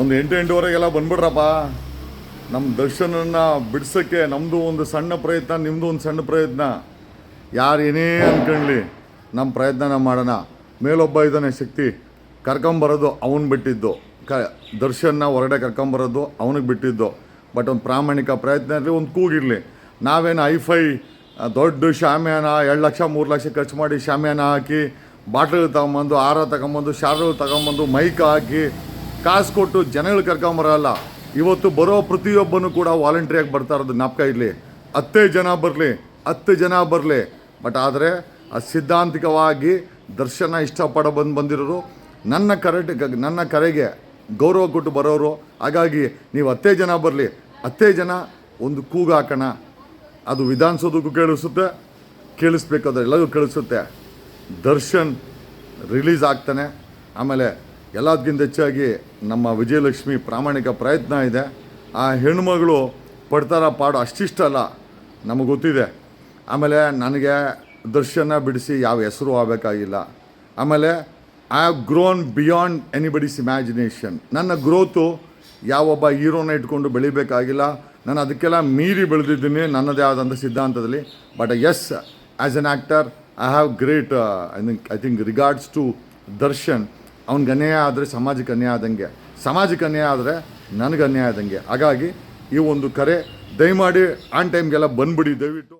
ಒಂದು ಎಂಟು ಎಂಟುವರೆಗೆಲ್ಲ ಬಂದ್ಬಿಡ್ರಪ್ಪ. ನಮ್ಮ ದರ್ಶನನ್ನ ಬಿಡ್ಸೋಕ್ಕೆ ನಮ್ಮದು ಒಂದು ಸಣ್ಣ ಪ್ರಯತ್ನ ನಿಮ್ಮದು ಒಂದು ಸಣ್ಣ ಪ್ರಯತ್ನ. ಯಾರು ಏನೇ ಅಂದ್ಕೊಳ್ಳಿ ನಮ್ಮ ಪ್ರಯತ್ನನ ಮಾಡೋಣ. ಮೇಲೊಬ್ಬ ಇದ್ದಾನೆ ಶಕ್ತಿ ಕರ್ಕೊಂಬರೋದು ಅವನು ಬಿಟ್ಟಿದ್ದು. ಕ, ದರ್ಶನ್ನ ಹೊರಗಡೆ ಕರ್ಕೊಂಬರೋದು ಅವನಿಗೆ ಬಿಟ್ಟಿದ್ದು. ಬಟ್ ಒಂದು ಪ್ರಾಮಾಣಿಕ ಪ್ರಯತ್ನ ಇರಲಿ, ಒಂದು ಕೂಗಿರಲಿ. ನಾವೇನು ಐಫೈ ದೊಡ್ಡ ಶಾಮಿಯಾನ ಎರಡು ಲಕ್ಷ, ಮೂರು ಲಕ್ಷ ಖರ್ಚು ಮಾಡಿ ಶಾಮಿಯಾನ ಹಾಕಿ ಬಾಟ್ಲು ತಗೊಂಬಂದು ಆರ ತಗೊಂಬಂದು ಶಾರ್ಗಳು ತಗೊಂಬಂದು, ಮೈಕ್ ಹಾಕಿ ಕಾಸು ಕೊಟ್ಟು ಜನಗಳು ಕರ್ಕೊಂಬರಲ್ಲ ಇವತ್ತು ಬರೋ ಪ್ರತಿಯೊಬ್ಬನು ಕೂಡ ವಾಲಂಟ್ರಿಯಾಗಿ ಬರ್ತಾ ಇರೋದು ಜ್ಞಾಪಕ ಇರಲಿ. ಹತ್ತೇ ಜನ ಬರಲಿ, ಹತ್ತು ಜನ ಬರಲಿ. ಬಟ್ ಆದರೆ ಆ ಸಿದ್ಧಾಂತಿಕವಾಗಿ ದರ್ಶನ ಇಷ್ಟಪಡ ಬಂದು ಬಂದಿರೋರು, ನನ್ನ ಕರೆಟ್ ನನ್ನ ಕರೆಗೆ ಗೌರವ ಕೊಟ್ಟು ಬರೋರು, ಹಾಗಾಗಿ ನೀವು ಹತ್ತೇ ಜನ ಬರಲಿ. ಹತ್ತೇ ಜನ ಒಂದು ಕೂಗು ಹಾಕೋಣ. ಅದು ವಿಧಾನಸೌಧಕ್ಕೂ ಕೇಳಿಸುತ್ತೆ, ಕೇಳಿಸ್ಬೇಕಾದ್ರೆ ಎಲ್ಲರಿಗೂ ಕೇಳಿಸುತ್ತೆ. ದರ್ಶನ್ ರಿಲೀಸ್ ಆಗ್ತಾನೆ. ಆಮೇಲೆ ಎಲ್ಲದಕ್ಕಿಂತ ಹೆಚ್ಚಾಗಿ ನಮ್ಮ ವಿಜಯಲಕ್ಷ್ಮಿ ಪ್ರಾಮಾಣಿಕ ಪ್ರಯತ್ನ ಇದೆ. ಆ ಹೆಣ್ಮಗಳು ಪಡ್ತಾರ ಪಾಡು ಅಷ್ಟಿಷ್ಟಲ್ಲ, ನಮಗೆ ಗೊತ್ತಿದೆ. ಆಮೇಲೆ ನನಗೆ ದರ್ಶನ ಬಿಡಿಸಿ ಯಾವ ಹೆಸರು ಆಗಬೇಕಾಗಿಲ್ಲ. ಆಮೇಲೆ I have grown beyond anybody's imagination ನನ್ನ ಗ್ರೋತು ಯಾವೊಬ್ಬ ಹೀರೋನ ಇಟ್ಕೊಂಡು ಬೆಳಿಬೇಕಾಗಿಲ್ಲ. ನಾನು ಅದಕ್ಕೆಲ್ಲ ಮೀರಿ ಬೆಳೆದಿದ್ದೀನಿ ನನ್ನದೇ ಆದಂಥ ಸಿದ್ಧಾಂತದಲ್ಲಿ. But yes as an actor I have great I think I think regards to Darshan. ಅವ್ನಿಗೆ ಅನ್ಯಾಯ ಆದರೆ ಸಮಾಜಕ್ಕೆ ಅನ್ಯಾಯ ಆದಂಗೆ. ಸಮಾಜಕ್ಕೆ ಅನ್ಯಾಯ ಆದರೆ ನನಗೆ ಅನ್ಯಾಯ ಆದಂಗೆ. ಹಾಗಾಗಿ ಈ ಒಂದು ಕರೆ ದಯಮಾಡಿ ಆನ್ ಟೈಮ್ಗೆಲ್ಲ ಬಂದ್ಬಿಡಿ ದಯವಿಟ್ಟು.